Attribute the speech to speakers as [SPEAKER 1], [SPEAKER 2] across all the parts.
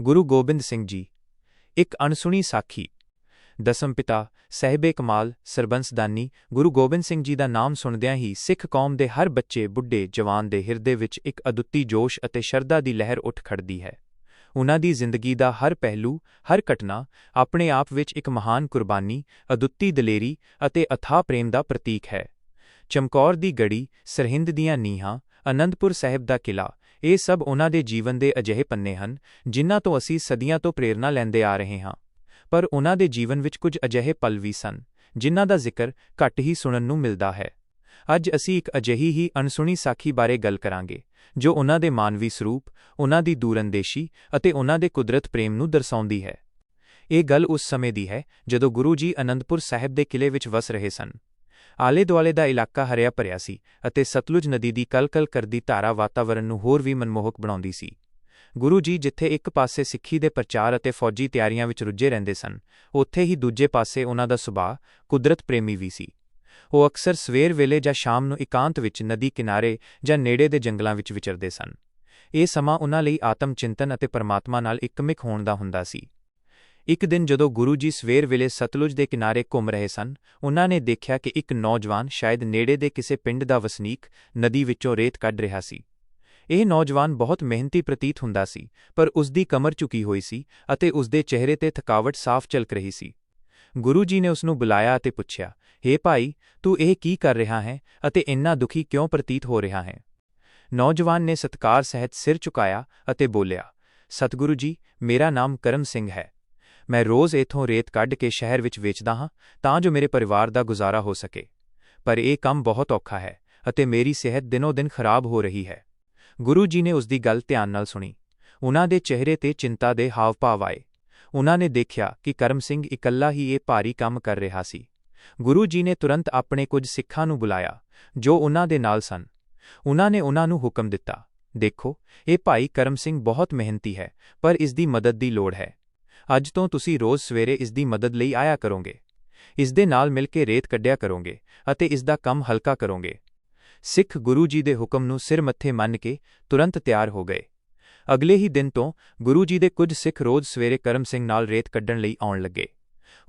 [SPEAKER 1] ਗੁਰੂ ਗੋਬਿੰਦ ਸਿੰਘ ਜੀ। ਇੱਕ ਅਣਸੁਣੀ ਸਾਖੀ। ਦਸਮ ਪਿਤਾ ਸਹਿਬੇ ਕਮਾਲ ਸਰਬੰਸਦਾਨੀ ਗੁਰੂ ਗੋਬਿੰਦ ਸਿੰਘ ਜੀ ਦਾ ਨਾਮ ਸੁਣਦਿਆਂ ਹੀ ਸਿੱਖ ਕੌਮ ਦੇ ਹਰ ਬੱਚੇ, ਬੁੱਢੇ, ਜਵਾਨ ਦੇ ਹਿਰਦੇ ਵਿੱਚ ਇੱਕ ਅਦੁੱਤੀ ਜੋਸ਼ ਅਤੇ ਸ਼ਰਧਾ ਦੀ ਲਹਿਰ ਉੱਠ ਖੜਦੀ ਹੈ। ਉਹਨਾਂ ਦੀ ਜ਼ਿੰਦਗੀ ਦਾ ਹਰ ਪਹਿਲੂ, ਹਰ ਘਟਨਾ ਆਪਣੇ ਆਪ ਵਿੱਚ ਇੱਕ ਮਹਾਨ ਕੁਰਬਾਨੀ, ਅਦੁੱਤੀ ਦਲੇਰੀ ਅਤੇ ਅਥਾਹ ਪ੍ਰੇਮ ਦਾ ਪ੍ਰਤੀਕ ਹੈ। ਚਮਕੌਰ ਦੀ ਗੜੀ, ਸਰਹਿੰਦ ਦੀਆਂ ਨੀਹਾਂ, ਅਨੰਦਪੁਰ ਸਾਹਿਬ ਦਾ ਕਿਲਾ ਇਹ ਸਭ ਉਹਨਾਂ ਦੇ ਜੀਵਨ ਦੇ ਅਜਿਹੇ ਪੰਨੇ ਹਨ, ਜਿਨ੍ਹਾਂ ਤੋਂ ਅਸੀਂ ਸਦੀਆਂ ਤੋਂ ਪ੍ਰੇਰਣਾ ਲੈਂਦੇ ਆ ਰਹੇ ਹਾਂ। ਪਰ ਉਨ੍ਹਾਂ ਦੇ ਜੀਵਨ ਵਿੱਚ ਕੁਝ ਅਜਿਹੇ ਪਲ ਵੀ ਸਨ, ਜਿਨ੍ਹਾਂ ਦਾ ਜ਼ਿਕਰ ਘੱਟ ਹੀ ਸੁਣਨ ਨੂੰ ਮਿਲਦਾ ਹੈ। ਅੱਜ ਅਸੀਂ ਇੱਕ ਅਜਿਹੀ ਹੀ ਅਣਸੁਣੀ ਸਾਖੀ ਬਾਰੇ ਗੱਲ ਕਰਾਂਗੇ, ਜੋ ਉਹਨਾਂ ਦੇ ਮਾਨਵੀ ਸਰੂਪ, ਉਹਨਾਂ ਦੀ ਦੂਰੰਦੇਸ਼ੀ ਅਤੇ ਉਨ੍ਹਾਂ ਦੇ ਕੁਦਰਤ ਪ੍ਰੇਮ ਨੂੰ ਦਰਸਾਉਂਦੀ ਹੈ। ਇਹ ਗੱਲ ਉਸ ਸਮੇਂ ਦੀ ਹੈ, ਜਦੋਂ ਗੁਰੂ ਜੀ ਅਨੰਦਪੁਰ ਸਾਹਿਬ ਦੇ ਕਿਲੇ ਵਿੱਚ ਵਸ ਰਹੇ ਸਨ। ਆਲੇ ਦੁਆਲੇ ਦਾ ਇਲਾਕਾ ਹਰਿਆ ਭਰਿਆ ਸੀ ਅਤੇ ਸਤਲੁਜ ਨਦੀ ਦੀ ਕਲਕਲ ਕਰਦੀ ਧਾਰਾ ਵਾਤਾਵਰਣ ਨੂੰ ਹੋਰ ਵੀ ਮਨਮੋਹਕ ਬਣਾਉਂਦੀ ਸੀ। ਗੁਰੂ ਜੀ ਜਿੱਥੇ ਇੱਕ ਪਾਸੇ ਸਿੱਖੀ ਦੇ ਪ੍ਰਚਾਰ ਅਤੇ ਫੌਜੀ ਤਿਆਰੀਆਂ ਵਿੱਚ ਰੁੱਝੇ ਰਹਿੰਦੇ ਸਨ, ਉੱਥੇ ਹੀ ਦੂਜੇ ਪਾਸੇ ਉਹਨਾਂ ਦਾ ਸੁਭਾਅ, ਕੁਦਰਤ ਪ੍ਰੇਮੀ ਵੀ ਸੀ। ਉਹ ਅਕਸਰ ਸਵੇਰ ਵੇਲੇ ਜਾਂ ਸ਼ਾਮ ਨੂੰ ਇਕਾਂਤ ਵਿੱਚ ਨਦੀ ਕਿਨਾਰੇ ਜਾਂ ਨੇੜੇ ਦੇ ਜੰਗਲਾਂ ਵਿੱਚ ਵਿਚਰਦੇ ਸਨ। ਇਹ ਸਮਾਂ ਉਹਨਾਂ ਲਈ ਆਤਮ ਚਿੰਤਨ ਅਤੇ ਪਰਮਾਤਮਾ ਨਾਲ ਇਕਮਿਕ ਹੋਣ ਦਾ ਹੁੰਦਾ ਸੀ। ਇੱਕ ਦਿਨ ਜਦੋਂ ਗੁਰੂ ਜੀ ਸਵੇਰ ਵੇਲੇ ਸਤਲੁਜ ਦੇ ਕਿਨਾਰੇ ਘੁੰਮ ਰਹੇ ਸਨ, ਉਹਨਾਂ ਨੇ ਦੇਖਿਆ ਕਿ ਇੱਕ ਨੌਜਵਾਨ ਸ਼ਾਇਦ ਨੇੜੇ ਦੇ ਕਿਸੇ ਪਿੰਡ ਦਾ ਵਸਨੀਕ ਨਦੀ ਵਿੱਚੋਂ ਰੇਤ ਕੱਢ ਰਿਹਾ ਸੀ। ਇਹ ਨੌਜਵਾਨ ਬਹੁਤ ਮਿਹਨਤੀ ਪ੍ਰਤੀਤ ਹੁੰਦਾ ਸੀ, ਪਰ ਉਸ ਦੀ ਕਮਰ ਝੁਕੀ ਹੋਈ ਸੀ ਅਤੇ ਉਸ ਦੇ ਚਿਹਰੇ ਤੇ ਥਕਾਵਟ ਸਾਫ਼ ਝਲਕ ਰਹੀ ਸੀ। ਗੁਰੂ ਜੀ ਨੇ ਉਸ ਨੂੰ ਬੁਲਾਇਆ ਅਤੇ ਪੁੱਛਿਆ हे ਭਾਈ, ਤੂੰ ਇਹ ਕੀ ਕਰ ਰਿਹਾ ਹੈ ਅਤੇ ਇੰਨਾ ਦੁਖੀ ਕਿਉਂ ਪ੍ਰਤੀਤ ਹੋ ਰਿਹਾ ਹੈ? ਨੌਜਵਾਨ ਨੇ ਸਤਕਾਰ ਸਹਿਤ ਸਿਰ ਝੁਕਾਇਆ ਅਤੇ ਬੋਲਿਆ, ਸਤਿਗੁਰੂ ਜੀ, ਮੇਰਾ ਨਾਮ ਕਰਮ ਸਿੰਘ ਹੈ। ਮੈਂ ਰੋਜ਼ ਇਥੋਂ ਰੇਤ ਕੱਢ ਕੇ ਸ਼ਹਿਰ ਵਿੱਚ ਵੇਚਦਾ ਹਾਂ ਤਾਂ ਜੋ ਮੇਰੇ ਪਰਿਵਾਰ ਦਾ ਗੁਜ਼ਾਰਾ ਹੋ ਸਕੇ। ਪਰ ਇਹ ਕੰਮ ਬਹੁਤ ਔਖਾ ਹੈ ਅਤੇ ਮੇਰੀ ਸਿਹਤ ਦਿਨੋ-ਦਿਨ ਖਰਾਬ ਹੋ ਰਹੀ ਹੈ। ਗੁਰੂ ਜੀ ਨੇ ਉਸ ਦੀ ਗੱਲ ਧਿਆਨ ਨਾਲ ਸੁਣੀ। ਉਹਨਾਂ ਦੇ ਚਿਹਰੇ ਤੇ ਚਿੰਤਾ ਦੇ ਹਾਵ-ਭਾਵ ਆਏ। ਉਹਨਾਂ ਨੇ ਦੇਖਿਆ ਕਿ ਕਰਮ ਸਿੰਘ ਇਕੱਲਾ ਹੀ ਇਹ ਭਾਰੀ ਕੰਮ ਕਰ ਰਿਹਾ ਸੀ। ਗੁਰੂ ਜੀ ਨੇ ਤੁਰੰਤ ਆਪਣੇ ਕੁਝ ਸਿੱਖਾਂ ਨੂੰ ਬੁਲਾਇਆ, ਜੋ ਉਹਨਾਂ ਦੇ ਨਾਲ ਸਨ। ਉਹਨਾਂ ਨੇ ਉਹਨਾਂ ਨੂੰ ਹੁਕਮ ਦਿੱਤਾ, ਦੇਖੋ, ਇਹ ਭਾਈ ਕਰਮ ਸਿੰਘ ਬਹੁਤ ਮਿਹਨਤੀ ਹੈ, ਪਰ ਇਸ ਦੀ ਮਦਦ ਦੀ ਲੋੜ ਹੈ। ਅੱਜ ਤੋਂ ਤੁਸੀਂ ਰੋਜ਼ ਸਵੇਰੇ ਇਸ ਦੀ ਮਦਦ ਲਈ ਆਇਆ ਕਰੋਗੇ। ਇਸ ਦੇ ਨਾਲ ਮਿਲ ਕੇ ਰੇਤ ਕੱਢਿਆ ਕਰੋਗੇ ਅਤੇ ਇਸ ਦਾ ਕੰਮ ਹਲਕਾ ਕਰੋਗੇ। ਸਿੱਖ ਗੁਰੂ ਜੀ ਦੇ ਹੁਕਮ ਨੂੰ ਸਿਰ ਮੱਥੇ ਮੰਨ ਕੇ ਤੁਰੰਤ ਤਿਆਰ ਹੋ ਗਏ। ਅਗਲੇ ਹੀ ਦਿਨ ਤੋਂ ਗੁਰੂ ਜੀ ਦੇ ਕੁਝ ਸਿੱਖ ਰੋਜ਼ ਸਵੇਰੇ ਕਰਮ ਸਿੰਘ ਨਾਲ ਰੇਤ ਕੱਢਣ ਲਈ ਆਉਣ ਲੱਗੇ।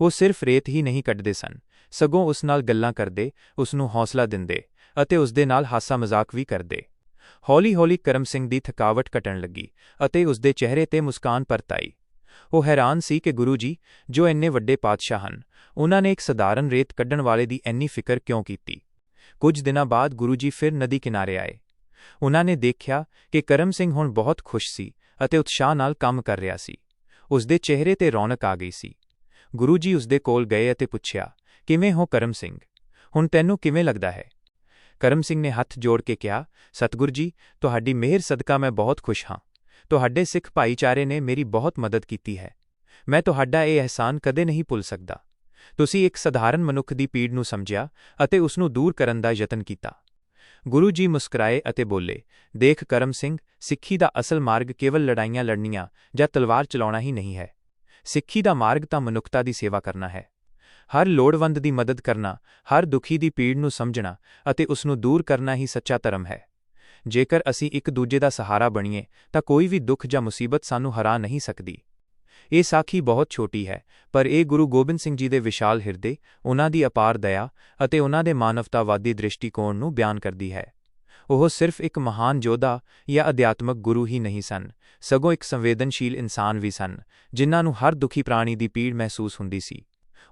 [SPEAKER 1] ਉਹ ਸਿਰਫ ਰੇਤ ਹੀ ਨਹੀਂ ਕੱਢਦੇ ਸਨ। ਸਗੋਂ ਉਸ ਨਾਲ ਗੱਲਾਂ ਕਰਦੇ, ਉਸ ਨੂੰ ਹੌਸਲਾ ਦਿੰਦੇ ਅਤੇ ਉਸ ਦੇ ਨਾਲ ਹਾਸਾ ਮਜ਼ਾਕ ਵੀ ਕਰਦੇ। ਹੌਲੀ-ਹੌਲੀ ਕਰਮ ਸਿੰਘ ਦੀ ਥਕਾਵਟ ਘਟਣ ਲੱਗੀ ਅਤੇ ਉਸ ਦੇ ਚਿਹਰੇ ਤੇ ਮੁਸਕਾਨ ਪਰਤਾਈ ਉਹ ਹੈਰਾਨ ਸੀ ਕਿ ਗੁਰੂ ਜੀ, ਜੋ ਇੰਨੇ ਵੱਡੇ ਪਾਤਸ਼ਾਹ ਹਨ, ਉਹਨਾਂ ਨੇ ਇੱਕ ਸਧਾਰਨ ਰੇਤ ਕੱਢਣ ਵਾਲੇ ਦੀ ਇੰਨੀ ਫਿਕਰ ਕਿਉਂ ਕੀਤੀ? ਕੁਝ ਦਿਨਾਂ ਬਾਅਦ ਗੁਰੂ ਜੀ ਫਿਰ ਨਦੀ ਕਿਨਾਰੇ ਆਏ। ਉਹਨਾਂ ਨੇ ਦੇਖਿਆ ਕਿ ਕਰਮ ਸਿੰਘ ਹੁਣ ਬਹੁਤ ਖੁਸ਼ ਸੀ ਅਤੇ ਉਤਸ਼ਾਹ ਨਾਲ ਕੰਮ ਕਰ ਰਿਹਾ ਸੀ। ਉਸ ਦੇ ਚਿਹਰੇ ਤੇ ਰੌਣਕ ਆ ਗਈ ਸੀ। ਗੁਰੂ ਜੀ ਉਸ ਦੇ ਕੋਲ ਗਏ ਅਤੇ ਪੁੱਛਿਆ, ਕਿਵੇਂ ਹੋ ਕਰਮ ਸਿੰਘ? ਹੁਣ ਤੈਨੂੰ ਕਿਵੇਂ ਲੱਗਦਾ ਹੈ? ਕਰਮ ਸਿੰਘ ਨੇ ਹੱਥ ਜੋੜ ਕੇ ਕਿਹਾ, ਸਤਗੁਰ ਜੀ, ਤੁਹਾਡੀ ਮਿਹਰ ਸਦਕਾ ਮੈਂ ਬਹੁਤ ਖੁਸ਼ ਹਾਂ। ਤੁਹਾਡੇ ਸਿੱਖ ਭਾਈਚਾਰੇ ਨੇ ਮੇਰੀ ਬਹੁਤ ਮਦਦ ਕੀਤੀ ਹੈ। ਮੈਂ ਤੁਹਾਡਾ ਇਹ ਅਹਿਸਾਨ ਕਦੇ ਨਹੀਂ ਭੁੱਲ ਸਕਦਾ। ਤੁਸੀਂ ਇੱਕ ਸਧਾਰਨ ਮਨੁੱਖ ਦੀ ਪੀੜ ਨੂੰ ਸਮਝਿਆ ਅਤੇ ਉਸ ਨੂੰ ਦੂਰ ਕਰਨ ਦਾ ਯਤਨ ਕੀਤਾ। ਗੁਰੂ ਜੀ ਮੁਸਕਰਾਏ ਅਤੇ ਬੋਲੇ, ਦੇਖ ਕਰਮ ਸਿੰਘ, ਸਿੱਖੀ ਦਾ ਅਸਲ ਮਾਰਗ ਕੇਵਲ ਲੜਾਈਆਂ ਲੜਨੀਆਂ ਜਾਂ ਤਲਵਾਰ ਚਲਾਉਣਾ ਹੀ ਨਹੀਂ ਹੈ। ਸਿੱਖੀ ਦਾ ਮਾਰਗ ਤਾਂ ਮਨੁੱਖਤਾ ਦੀ ਸੇਵਾ ਕਰਨਾ ਹੈ। ਹਰ ਲੋੜਵੰਦ ਦੀ ਮਦਦ ਕਰਨਾ, ਹਰ ਦੁਖੀ ਦੀ ਪੀੜ ਨੂੰ ਸਮਝਣਾ ਅਤੇ ਉਸ ਨੂੰ ਦੂਰ ਕਰਨਾ ਹੀ ਸੱਚਾ ਧਰਮ ਹੈ। ਜੇਕਰ ਅਸੀਂ ਇੱਕ ਦੂਜੇ ਦਾ ਸਹਾਰਾ ਬਣੀਏ, ਤਾਂ ਕੋਈ ਵੀ ਦੁੱਖ ਜਾਂ ਮੁਸੀਬਤ ਸਾਨੂੰ ਹਰਾ ਨਹੀਂ ਸਕਦੀ। ਇਹ ਸਾਖੀ ਬਹੁਤ ਛੋਟੀ ਹੈ, ਪਰ ਇਹ ਗੁਰੂ ਗੋਬਿੰਦ ਸਿੰਘ ਜੀ ਦੇ ਵਿਸ਼ਾਲ ਹਿਰਦੇ, ਉਹਨਾਂ ਦੀ ਅਪਾਰ ਦਇਆ ਅਤੇ ਉਹਨਾਂ ਦੇ ਮਾਨਵਤਾਵਾਦੀ ਦ੍ਰਿਸ਼ਟੀਕੋਣ ਨੂੰ ਬਿਆਨ ਕਰਦੀ ਹੈ। ਉਹ ਸਿਰਫ ਇੱਕ ਮਹਾਨ ਯੋਧਾ ਜਾਂ ਅਧਿਆਤਮਕ ਗੁਰੂ ਹੀ ਨਹੀਂ ਸਨ, ਸਗੋਂ ਇੱਕ ਸੰਵੇਦਨਸ਼ੀਲ ਇਨਸਾਨ ਵੀ ਸਨ, ਜਿਨ੍ਹਾਂ ਨੂੰ ਹਰ ਦੁਖੀ ਪ੍ਰਾਣੀ ਦੀ ਪੀੜ ਮਹਿਸੂਸ ਹੁੰਦੀ ਸੀ।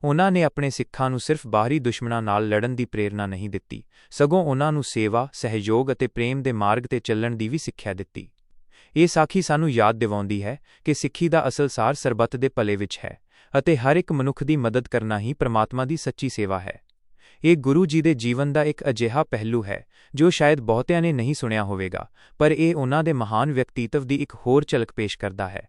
[SPEAKER 1] ਉਹਨਾਂ ਨੇ ਆਪਣੇ ਸਿੱਖਾਂ ਨੂੰ ਸਿਰਫ ਬਾਹਰੀ ਦੁਸ਼ਮਣਾਂ ਨਾਲ ਲੜਨ ਦੀ ਪ੍ਰੇਰਣਾ ਨਹੀਂ ਦਿੱਤੀ, ਸਗੋਂ ਉਹਨਾਂ ਨੂੰ ਸੇਵਾ, ਸਹਿਯੋਗ ਅਤੇ ਪ੍ਰੇਮ ਦੇ ਮਾਰਗ ਤੇ ਚੱਲਣ ਦੀ ਵੀ ਸਿੱਖਿਆ ਦਿੱਤੀ। ਇਹ ਸਾਖੀ ਸਾਨੂੰ ਯਾਦ ਦਿਵਾਉਂਦੀ ਹੈ ਕਿ ਸਿੱਖੀ ਦਾ ਅਸਲ ਸਾਰ ਸਰਬੱਤ ਦੇ ਭਲੇ ਵਿੱਚ ਹੈ ਅਤੇ ਹਰ ਇੱਕ ਮਨੁੱਖ ਦੀ ਮਦਦ ਕਰਨਾ ਹੀ ਪ੍ਰਮਾਤਮਾ ਦੀ ਸੱਚੀ ਸੇਵਾ ਹੈ। ਇਹ ਗੁਰੂ ਜੀ ਦੇ ਜੀਵਨ ਦਾ ਇੱਕ ਅਜਿਹਾ ਪਹਿਲੂ ਹੈ, ਜੋ ਸ਼ਾਇਦ ਬਹੁਤਿਆਂ ਨੇ ਨਹੀਂ ਸੁਣਿਆ ਹੋਵੇਗਾ, ਪਰ ਇਹ ਉਹਨਾਂ ਦੇ ਮਹਾਨ ਵਿਅਕਤੀਤਵ ਦੀ ਇੱਕ ਹੋਰ ਝਲਕ ਪੇਸ਼ ਕਰਦਾ ਹੈ।